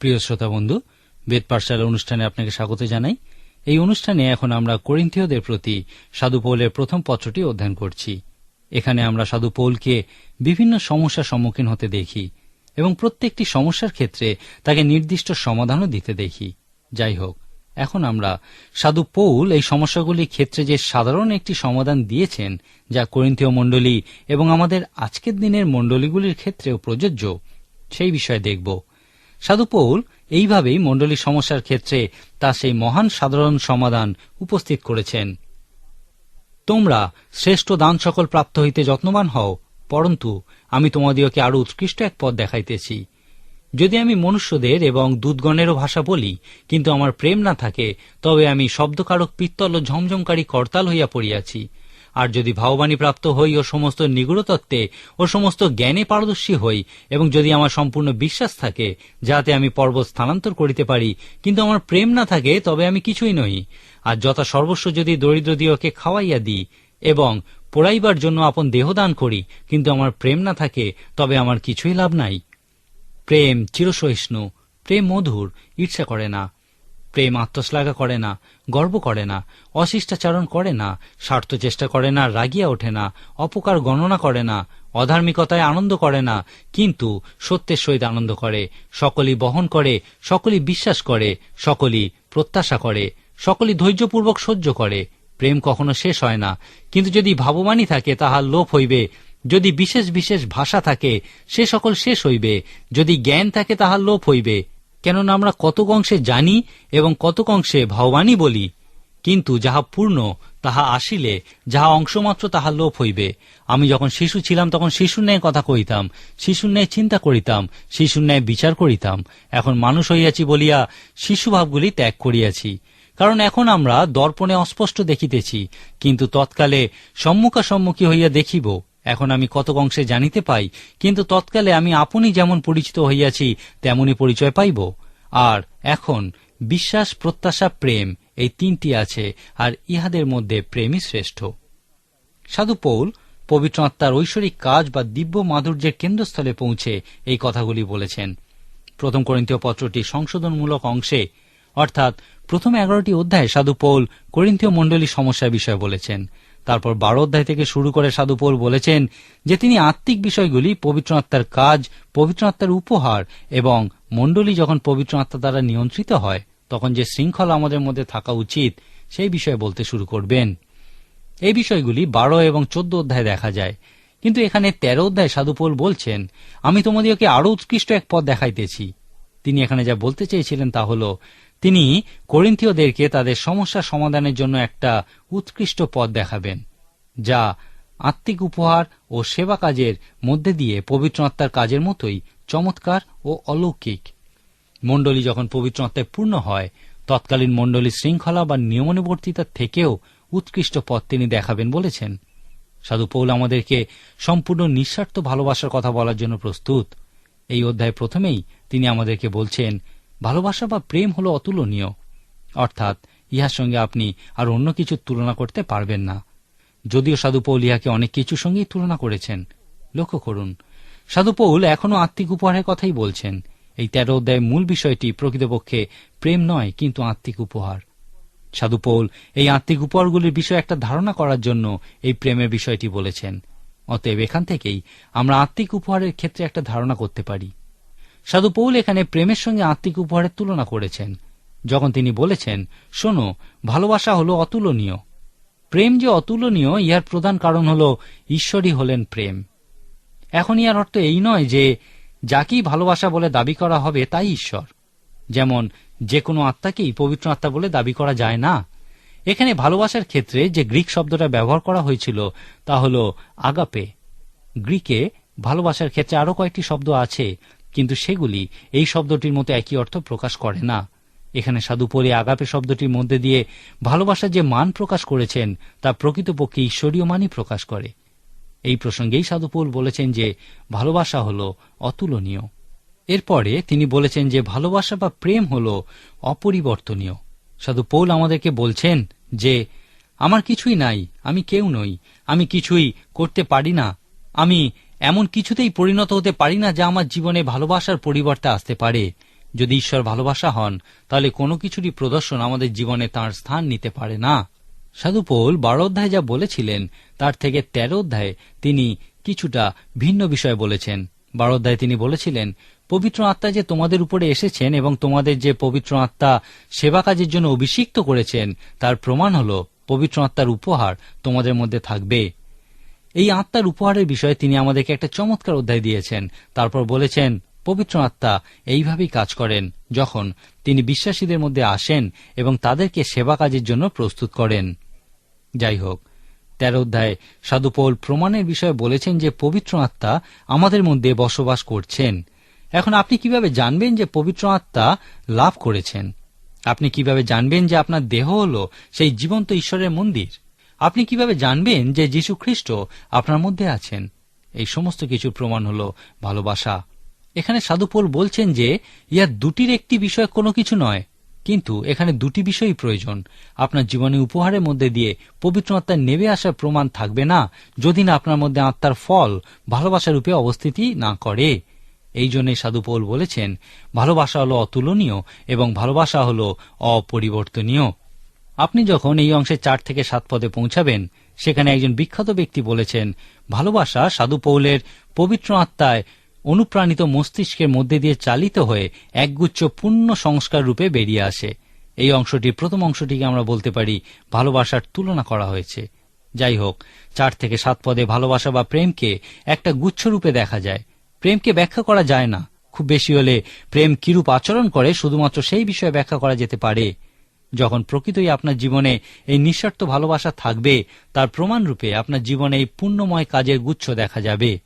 প্রিয় শ্রোতা বন্ধু, বেদ পাঠশালা অনুষ্ঠানে আপনাকে স্বাগত জানাই। এই অনুষ্ঠানে এখন আমরা করিন্থীয়দের প্রতি সাধু পৌলের প্রথম পত্রটি অধ্যয়ন করছি। এখানে আমরা সাধু পৌলকে বিভিন্ন সমস্যার সম্মুখীন হতে দেখি এবং প্রত্যেকটি সমস্যার ক্ষেত্রে তাকে নির্দিষ্ট সমাধানও দিতে দেখি। যাই হোক, এখন আমরা সাধু পৌল এই সমস্যাগুলির ক্ষেত্রে যে সাধারণ একটি সমাধান দিয়েছেন, যা করিন্থীয় মণ্ডলী এবং আমাদের আজকের দিনের মণ্ডলীগুলির ক্ষেত্রেও প্রযোজ্য, সেই বিষয়ে দেখব। সাধু পৌল এইভাবেই মণ্ডলী সমস্যার ক্ষেত্রে তা সেই মহান সাধারণ সমাধান উপস্থিত করেছেন। তোমরা শ্রেষ্ঠ দান সকল প্রাপ্ত হইতে যত্নবান হও, পরন্তু আমি তোমাদিওকে আরও উৎকৃষ্ট এক পথ দেখাইতেছি। যদি আমি মনুষ্যদের এবং দুধগণেরও ভাষা বলি, কিন্তু আমার প্রেম না থাকে, তবে আমি শব্দকারক পিত্তল ও ঝমঝমকারী করতাল হইয়া পড়িয়াছি। আর যদি ভাববাণী প্রাপ্ত হই ও সমস্ত নিগুড়তত্ত্বে ও সমস্ত জ্ঞানে পারদর্শী হই এবং যদি আমার সম্পূর্ণ বিশ্বাস থাকে, যাতে আমি পর্বত স্থানান্তর করিতে পারি, কিন্তু আমার প্রেম না থাকে, তবে আমি কিছুই নই আর যথা সর্বস্ব যদি দরিদ্র দিওকে খাওয়াইয়া দিই এবং পোড়াইবার জন্য আপন দেহদান করি, কিন্তু আমার প্রেম না থাকে, তবে আমার কিছুই লাভ নাই। প্রেম চিরসহিষ্ণু, প্রেম মধুর ঈর্ষা করে না। প্রেম আত্মশ্লাঘা করে না, গর্ব করে না, অশিষ্টাচারণ করে না, স্বার্থ চেষ্টা করে না, রাগিয়া ওঠে না, অপকার গণনা করে না, অধার্মিকতায় আনন্দ করে না, কিন্তু সত্যের সহিত আনন্দ করে, সকলই বহন করে, সকলই বিশ্বাস করে, সকলই প্রত্যাশা করে, সকলই ধৈর্যপূর্বক সহ্য করে, প্রেম কখনো শেষ হয় না, কিন্তু যদি ভাববাণী থাকে তাহার লোপ হইবে, যদি বিশেষ বিশেষ ভাষা থাকে সে সকল শেষ হইবে, যদি জ্ঞান থাকে তাহার লোপ হইবে কেননা আমরা কতক অংশে জানি এবং কতক অংশে ভাববাণী বলি। কিন্তু যাহা পূর্ণ, তাহা আসিলে, যাহা অংশমাত্র, তাহা লোপ হইবে। আমি যখন শিশু ছিলাম, তখন শিশুর ন্যায় কথা কইতাম শিশুর ন্যায় চিন্তা করিতাম, শিশুর ন্যায় বিচার করিতাম। এখন মানুষ হইয়াছি বলিয়া শিশু ভাবগুলি ত্যাগ করিয়াছি। কারণ এখন আমরা দর্পণে অস্পষ্ট দেখিতেছি, কিন্তু তৎকালে সম্মুখাসম্মুখী হইয়া দেখিব। এখন আমি কত অংশে জানিতে পাই, কিন্তু তৎকালে আমি আপনি যেমন পরিচিত হইয়াছি, তেমনি পরিচয় পাইব। আর এখন বিশ্বাস, প্রত্যাশা, প্রেম এই তিনটি আছে, আর ইহাদের মধ্যে প্রেমই শ্রেষ্ঠ। সাধু পৌল পবিত্র আত্মার ঐশ্বরিক কাজ বা দিব্য মাধুর্যের কেন্দ্রস্থলে পৌঁছে এই কথাগুলি বলেছেন। প্রথম করিন্তীয় পত্রটি সংশোধনমূলক অংশে, অর্থাৎ প্রথম এগারোটি অধ্যায়ে সাধু পৌল করিন্থীয় মণ্ডলী সমস্যার বিষয়ে বলেছেন। তারপর বারো অধ্যায় থেকে শুরু করে সাধু পৌল বলেছেন যে তিনি আত্মিক বিষয়গুলি, পবিত্র আত্মার কাজ, পবিত্র আত্মার উপহার এবং মণ্ডলী যখন পবিত্র আত্মা দ্বারা নিয়ন্ত্রিত হয়, তখন যে শৃঙ্খলা আমাদের মধ্যে থাকা উচিত, সেই বিষয়ে বলতে শুরু করবেন। এই বিষয়গুলি বারো এবং চোদ্দ অধ্যায়ে দেখা যায়। কিন্তু এখানে তেরো অধ্যায় সাধুপোল বলছেন, আমি তোমাদেরকে আরও উৎকৃষ্ট এক পথ দেখাইতেছি। তিনি এখানে যা বলতে চেয়েছিলেন তা হল তিনি করিন্থীয়দেরকে তাদের সমস্যা সমাধানের জন্য একটা উৎকৃষ্ট পথ দেখাবেন, যা আত্মিক উপহার ও সেবা কাজের মধ্যে দিয়ে পবিত্র আত্মার কাজের মতোই চমৎকার ও অলৌকিক। মণ্ডলী যখন পবিত্র আত্মায় পূর্ণ হয়, তৎকালীন মণ্ডলী শৃঙ্খলা বা নিয়মানুবর্তিতার থেকেও উৎকৃষ্ট পথ তিনি দেখাবেন বলেছেন। সাধু পৌল আমাদেরকে সম্পূর্ণ নিঃস্বার্থ ভালোবাসার কথা বলার জন্য প্রস্তুত। এই অধ্যায় প্রথমেই তিনি আমাদেরকে বলছেন ভালোবাসা বা প্রেম হল অতুলনীয়। অর্থাৎ, ইহার সঙ্গে আপনি আর অন্য কিছুর তুলনা করতে পারবেন না। যদিও সাধুপৌল ইহাকে অনেক কিছুর সঙ্গেই তুলনা করেছেন। লক্ষ্য করুন সাধুপৌল এখনও আত্মিক উপহারের কথাই বলছেন। এই তেরো অধ্যায়ের মূল বিষয়টি প্রকৃতপক্ষে প্রেম নয়, কিন্তু আত্মিক উপহার। সাধুপৌল এই আত্মিক উপহারগুলির বিষয়ে একটা ধারণা করার জন্য এই প্রেমের বিষয়টি বলেছেন। অতএব এখান থেকেই আমরা আত্মিক উপহারের ক্ষেত্রে একটা ধারণা করতে পারি। সাধু পৌল এখানে প্রেমের সঙ্গে আত্মিক উপহারের তুলনা করেছেন। যখন তিনি বলেছেন, শোনো, ভালোবাসা হলো অতুলনীয়। প্রেম যে অতুলনীয়, ইহার প্রধান কারণ হল ঈশ্বরই হলেন প্রেম। এখন ইহার অর্থ এই নয় যে, যাকেই ভালোবাসা বলে দাবি করা হবে তাই ঈশ্বর। যেমন, যে কোনো আত্মাকেই পবিত্র আত্মা বলে দাবি করা যায় না। এখানে ভালোবাসার ক্ষেত্রে যে গ্রিক শব্দটা ব্যবহার করা হয়েছিল, তা হল আগাপে। গ্রিকে ভালোবাসার ক্ষেত্রে আরও কয়েকটি শব্দ আছে কিন্তু সেগুলি এই শব্দটির মতো একই অর্থ প্রকাশ করে না। এখানে সাধু সাধুপরি আগাপে শব্দটির মধ্যে দিয়ে ভালোবাসার যে মান প্রকাশ করেছেন, তা প্রকৃতপক্ষে ঈশ্বরীয় মানই প্রকাশ করে। এই প্রসঙ্গেই সাধুপৌল বলেছেন যে, ভালোবাসা হল অতুলনীয়। এরপরে তিনি বলেছেন যে, ভালোবাসা বা প্রেম হল অপরিবর্তনীয়। সাধু পৌল আমাদেরকে বলছেন যে, আমার কিছুই নাই, আমি কেউ নই, আমি কিছুই করতে পারি না, আমি এমন কিছুতেই পরিণত হতে পারি না যা আমার জীবনে ভালোবাসার পরিবর্তে আসতে পারে। যদি ঈশ্বর ভালোবাসা হন, তাহলে কোনো কিছুরই প্রদর্শন আমাদের জীবনে তার স্থান নিতে পারে না। সাধু পৌল বারো অধ্যায় যা বলেছিলেন, তার থেকে তেরো অধ্যায়ে তিনি কিছুটা ভিন্ন বিষয় বলেছেন। বারো অধ্যায়ে তিনি বলেছিলেন, পবিত্র আত্মা যে তোমাদের উপরে এসেছেন এবং তোমাদের যে পবিত্র আত্মা সেবা কাজের জন্য অভিষিক্ত করেছেন, তার প্রমাণ হল পবিত্র আত্মার উপহার তোমাদের মধ্যে থাকবে। এই আত্মার উপহারের বিষয়ে তিনি আমাদেরকে একটা চমৎকার অধ্যায় দিয়েছেন। তারপর বলেছেন, পবিত্র আত্মা, এইভাবেই কাজ করেন যখন তিনি বিশ্বাসীদের মধ্যে আসেন এবং তাদেরকে সেবা কাজের জন্য প্রস্তুত করেন। যাই হোক, তেরো অধ্যায় সাধুপৌল প্রমাণের বিষয়ে বলেছেন যে পবিত্র আত্মা আমাদের মধ্যে বসবাস করছেন। এখন আপনি কীভাবে জানবেন যে পবিত্র আত্মা লাভ করেছেন? আপনি কীভাবে জানবেন যে আপনার দেহ হল সেই জীবন্ত ঈশ্বরের মন্দির? আপনি কীভাবে জানবেন যে যীশু খ্রিস্ট আপনার মধ্যে আছেন? এই সমস্ত কিছু প্রমাণ হল ভালোবাসা। এখানে সাধুপোল বলছেন যে, ইহা দুটির একটি বিষয় কোনো কিছু নয়, কিন্তু এখানে দুটি বিষয়ই প্রয়োজন। আপনার জীবনে উপহারের মধ্যে দিয়ে পবিত্র আত্মার নেমে আসার প্রমাণ থাকবে না, যদি না আপনার মধ্যে আত্মার ফল ভালোবাসার রূপে অবস্থিতি না করে। এই জন্যই সাধুপৌল বলেছেন, ভালোবাসা হলো অতুলনীয় এবং ভালোবাসা হলো অপরিবর্তনীয়। আপনি যখন এই অংশে চার থেকে সাত পদে পৌঁছাবেন, সেখানে একজন বিখ্যাত ব্যক্তি বলেছেন, ভালোবাসা সাধু পৌলের পবিত্র আত্মায় অনুপ্রাণিত মস্তিষ্কের মধ্যে দিয়ে চালিত হয়ে একগুচ্ছ পূর্ণ সংস্কার রূপে বেরিয়ে আসে। এই অংশটির প্রথম অংশটিকে আমরা বলতে পারি, ভালোবাসার তুলনা করা হয়েছে। যাই হোক, চার থেকে সাত পদে ভালোবাসা বা প্রেমকে একটা গুচ্ছ রূপে দেখা যায়। প্রেমকে ব্যাখ্যা করা যায় না। খুব বেশি হলে প্রেম কিরূপ আচরণ করে, শুধুমাত্র সেই বিষয়ে ব্যাখ্যা করা যেতে পারে যখন প্রকৃতই আপনার জীবনে এই নিঃস্বার্থ ভালোবাসা থাকবে, তার প্রমাণরূপে আপনার জীবনে এই পুণ্যময় কাজের গুচ্ছ দেখা যাবে।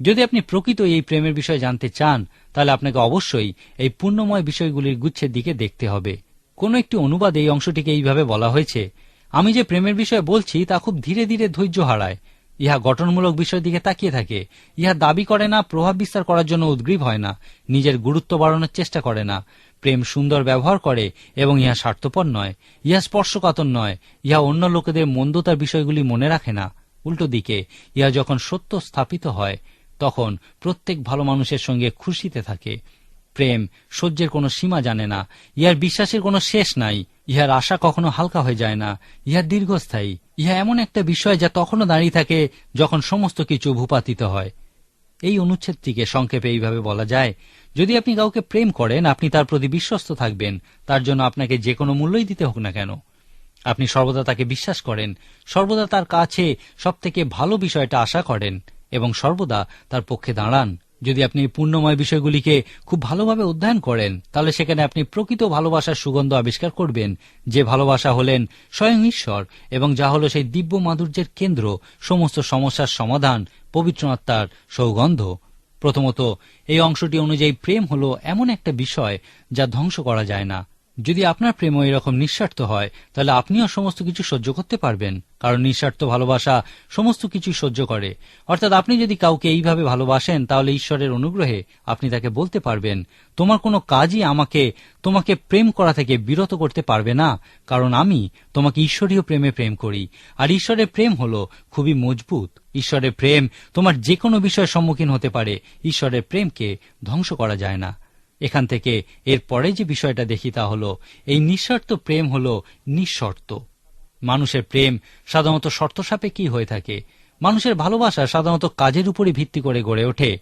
যদি আপনি প্রকৃত এই প্রেমের বিষয়ে জানতে চান, তাহলে আপনাকে অবশ্যই এই পুণ্যময় বিষয়গুলির গুচ্ছের দিকে দেখতে হবে। কোন একটি অনুবাদে এই অংশটিকে এইভাবে বলা হয়েছে, আমি যে প্রেমের বিষয়ে বলছি, তা খুব ধীরে ধীরে ধৈর্য হারায়। ইহা গঠনমূলক বিষয়ের দিকে তাকিয়ে থাকে। ইহা দাবি করে না, প্রভাব বিস্তার করার জন্য উদ্গ্রীব হয় না, নিজের গুরুত্ব বাড়ানোর চেষ্টা করে না। প্রেম সুন্দর ব্যবহার করে এবং ইহা স্বার্থপর নয়, ইহা স্পর্শকাতর নয়, ইহা অন্য লোকেদের মন্দতার বিষয়গুলি মনে রাখে না। উল্টো দিকে, ইহা যখন সত্য স্থাপিত হয়, তখন প্রত্যেক ভালো মানুষের সঙ্গে খুশিতে থাকে। প্রেম সহ্যের কোনো সীমা জানে না, ইহার বিশ্বাসের কোনো শেষ নাই, ইহার আশা কখনো হালকা হয়ে যায় না ইহার দীর্ঘস্থায়ী। ইহা এমন একটা বিষয় যা তখনও দাঁড়িয়ে থাকে যখন সমস্ত কিছু ভূপাতিত হয়। এই অনুচ্ছেদটিকে সংক্ষেপে এইভাবে বলা যায়, যদি আপনি কাউকে প্রেম করেন, আপনি তার প্রতি বিশ্বস্ত থাকবেন, তার জন্য আপনাকে যে কোনো মূল্যই দিতে হোক না কেন। আপনি সর্বদা তাকে বিশ্বাস করেন, সর্বদা তার কাছে সব থেকে ভালো বিষয়টা আশা করেন এবং সর্বদা তার পক্ষে দাঁড়ান। যদি আপনি পূর্ণময় বিষয়গুলিকে খুব ভালোভাবে অধ্যয়ন করেন, তাহলে সেখানে আপনি প্রকৃত ভালোবাসার সুগন্ধ আবিষ্কার করবেন, যে ভালোবাসা হলেন স্বয়ং ঈশ্বর এবং যা হল সেই দিব্য মাধুর্যের কেন্দ্র, সমস্ত সমস্যার সমাধান, পবিত্র আত্মার সৌগন্ধ। প্রথমত, এই অংশটি অনুযায়ী প্রেম হল এমন একটা বিষয় যা ধ্বংস করা যায় না। যদি আপনার প্রেমও এরকম নিঃস্বার্থ হয়, তাহলে আপনিও সমস্ত কিছু সহ্য করতে পারবেন। কারণ নিঃস্বার্থ ভালোবাসা সমস্ত কিছু সহ্য করে। অর্থাৎ আপনি যদি কাউকে এইভাবে ভালোবাসেন, তাহলে ঈশ্বরের অনুগ্রহে আপনি তাকে বলতে পারবেন, তোমার কোনো কাজই আমাকে, তোমাকে প্রেম করা থেকে বিরত করতে পারবে না। কারণ আমি তোমাকে ঈশ্বরীয় প্রেমে প্রেম করি। আর ঈশ্বরের প্রেম হল খুবই মজবুত। ঈশ্বরের প্রেম তোমার যে কোনো বিষয়ের সম্মুখীন হতে পারে। ঈশ্বরের প্রেমকে ধ্বংস করা যায় না। এখান থেকে। এর পরে যে বিষয়টা দেখি তা হল, এই নিঃস্বার্থ প্রেম হল নিঃশর্ত। মানুষের প্রেম সাধারণত শর্ত সাপেক্ষই হয়ে থাকে। মানুষের ভালোবাসা সাধারণত কাজের উপরই ভিত্তি করে গড়ে ওঠে।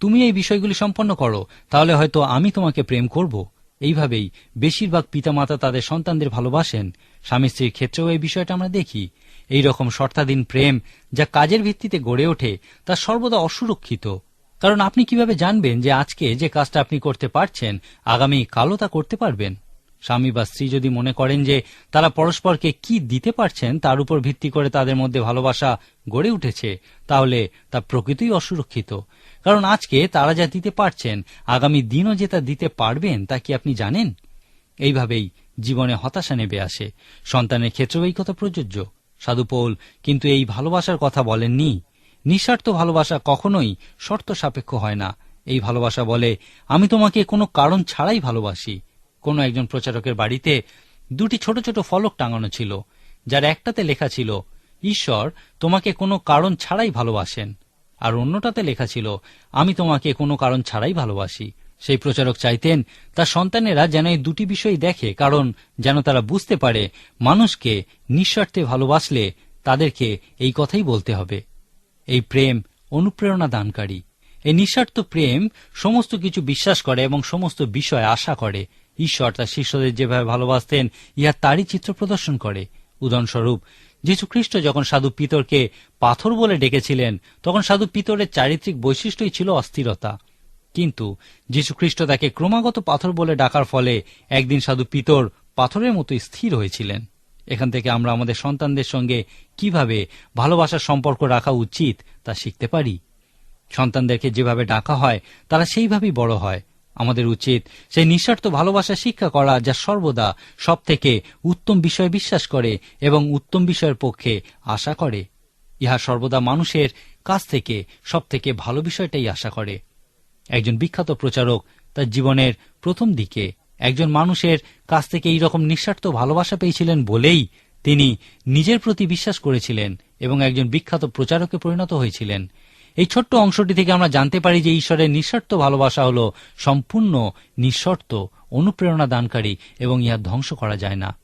তুমি এই বিষয়গুলি সম্পন্ন করো, তাহলে হয়তো আমি তোমাকে প্রেম করব। এইভাবেই বেশিরভাগ পিতামাতা তাদের সন্তানদের ভালোবাসেন। স্বামী স্ত্রীর ক্ষেত্রেও এই বিষয়টা আমরা দেখি। এই রকম শর্তাধীন প্রেম যা কাজের ভিত্তিতে গড়ে ওঠে, তা সর্বদা অসুরক্ষিত। কারণ আপনি কীভাবে জানবেন যে আজকে যে কাজটা আপনি করতে পারছেন, আগামী কালও তা করতে পারবেন? স্বামী বা স্ত্রী যদি মনে করেন যে তারা পরস্পরকে কি দিতে পারছেন, তার উপর ভিত্তি করে তাদের মধ্যে ভালোবাসা গড়ে উঠেছে, তাহলে তা প্রকৃতই অসুরক্ষিত। কারণ আজকে তারা যা দিতে পারছেন, আগামী দিনও যে তা দিতে পারবেন, তা কি আপনি জানেন? এইভাবেই জীবনে হতাশা নেবে আসে। সন্তানের ক্ষেত্রেও এই কথা প্রযোজ্য। সাধুপৌল, কিন্তু এই ভালোবাসার কথা বলেননি। নিঃস্বার্থ ভালোবাসা কখনোই শর্ত সাপেক্ষ হয় না। এই ভালোবাসা বলে, আমি তোমাকে কোনো কারণ ছাড়াই ভালোবাসি। কোনো একজন প্রচারকের বাড়িতে দুটি ছোট ছোট ফলক টাঙানো ছিল, যার একটাতে লেখা ছিল, ঈশ্বর তোমাকে কোনো কারণ ছাড়াই ভালোবাসেন। আর অন্যটাতে লেখা ছিল, আমি তোমাকে কোনো কারণ ছাড়াই ভালোবাসি। সেই প্রচারক চাইতেন, তার সন্তানেরা যেন এই দুটি বিষয় দেখে, কারণ যেন তারা বুঝতে পারে, মানুষকে নিঃস্বার্থে ভালোবাসলে তাদেরকে এই কথাই বলতে হবে। এই প্রেম অনুপ্রেরণা দানকারী। এই নিঃস্বার্থ প্রেম সমস্ত কিছু বিশ্বাস করে এবং সমস্ত বিষয় আশা করে। ঈশ্বর তার শিষ্যদের যেভাবে ভালোবাসতেন, ইহা তারই চিত্র প্রদর্শন করে। উদাহরণস্বরূপ যীশু খ্রিস্ট যখন সাধু পিতরকে পাথর বলে ডেকেছিলেন, তখন সাধু পিতরের চারিত্রিক বৈশিষ্ট্যই ছিল অস্থিরতা। কিন্তু যীশুখ্রিস্ট তাকে ক্রমাগত পাথর বলে ডাকার ফলে একদিন সাধু পিতর পাথরের মতো স্থির হয়েছিলেন। এখান থেকে আমরা আমাদের সন্তানদের সঙ্গে কীভাবে ভালোবাসার সম্পর্ক রাখা উচিত তা শিখতে পারি। সন্তানদেরকে যেভাবে ডাকা হয়, তারা সেইভাবেই বড় হয়। আমাদের উচিত সেই নিঃস্বার্থ ভালোবাসা শিক্ষা করা যা সর্বদা সব থেকে উত্তম বিষয় বিশ্বাস করে এবং উত্তম বিষয়ের পক্ষে আশা করে। ইহা সর্বদা মানুষের কাছ থেকে সব থেকে ভালো বিষয়টাই আশা করে। একজন বিখ্যাত প্রচারক তার জীবনের প্রথম দিকে একজন মানুষের কাছ থেকে এই রকম নিঃস্বার্থ ভালোবাসা পেয়েছিলেন বলেই তিনি নিজের প্রতি বিশ্বাস করেছিলেন এবং একজন বিখ্যাত প্রচারকে পরিণত হয়েছিলেন। এই ছোট্ট অংশটি থেকে আমরা জানতে পারি যে ঈশ্বরের নিঃস্বার্থ ভালোবাসা হল সম্পূর্ণ নিঃশর্ত অনুপ্রেরণা দানকারী এবং ইহা ধ্বংস করা যায় না।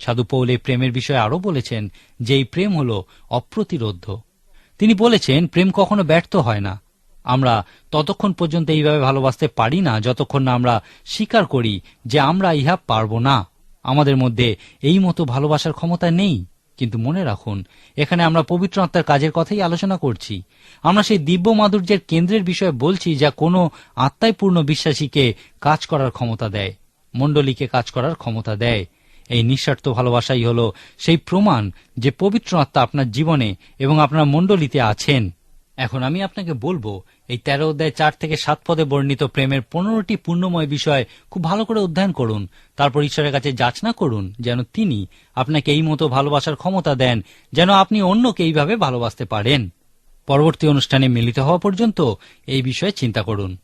সাধু পৌল এই প্রেমের বিষয়ে আরও বলেছেন যে এই প্রেম হল অপ্রতিরোধ্য তিনি বলেছেন, প্রেম কখনো ব্যর্থ হয় না। আমরা ততক্ষণ পর্যন্ত এইভাবে ভালোবাসতে পারি না, যতক্ষণ না আমরা স্বীকার করি যে আমরা ইহা পারব না। আমাদের মধ্যে এই মতো ভালোবাসার ক্ষমতা নেই। কিন্তু মনে রাখুন, এখানে আমরা পবিত্র আত্মার কাজের কথাই আলোচনা করছি। আমরা সেই দিব্য মাধুর্যের কেন্দ্রের বিষয়ে বলছি যা কোনো আত্মায় পূর্ণ বিশ্বাসীকে কাজ করার ক্ষমতা দেয়, মণ্ডলীকে কাজ করার ক্ষমতা দেয়। এই নিঃস্বার্থ ভালোবাসাই হল সেই প্রমাণ যে পবিত্র আত্মা আপনার জীবনে এবং আপনার মণ্ডলীতে আছেন। এখন আমি আপনাকে বলব, এই তেরো অধ্যায় চার থেকে সাত পদে বর্ণিত প্রেমের পনেরোটি পূর্ণময় বিষয় খুব ভালো করে অধ্যয়ন করুন। তারপর ঈশ্বরের কাছে যাচনা করুন যেন তিনি আপনাকে এই মতো ভালোবাসার ক্ষমতা দেন যেন আপনি অন্যকে এইভাবে ভালোবাসতে পারেন। পরবর্তী অনুষ্ঠানে মিলিত হওয়া পর্যন্ত এই বিষয়ে চিন্তা করুন।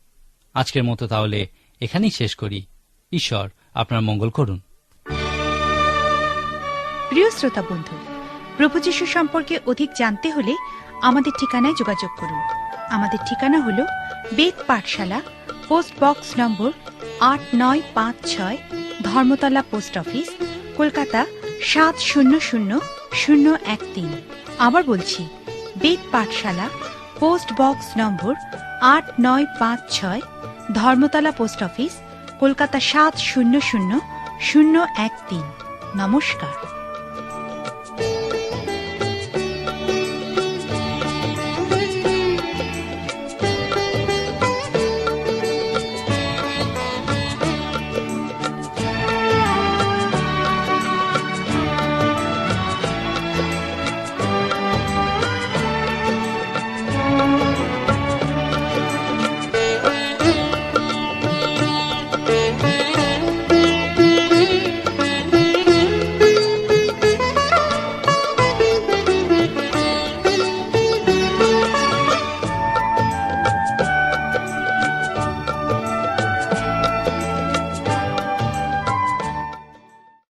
আজকের মতো তাহলে এখানেই শেষ করি। ঈশ্বর আপনার মঙ্গল করুন। প্রিয় শ্রোতা বন্ধু, প্রভু যীশু সম্পর্কে অধিক জানতে হলে আমাদের ঠিকানায় যোগাযোগ করুন। আমাদের ঠিকানা হল বেদ পাঠশালা, পোস্ট বক্স নম্বর আট নয় পাঁচ ছয়, ধর্মতলা পোস্ট অফিস, কলকাতা সাত শূন্য শূন্য শূন্য এক তিন। আবার বলছি, বেদ পাঠশালা, পোস্ট বক্স নম্বর আট নয় পাঁচ ছয়, ধর্মতলা পোস্ট অফিস, কলকাতা সাত শূন্য শূন্য শূন্য এক তিন। নমস্কার।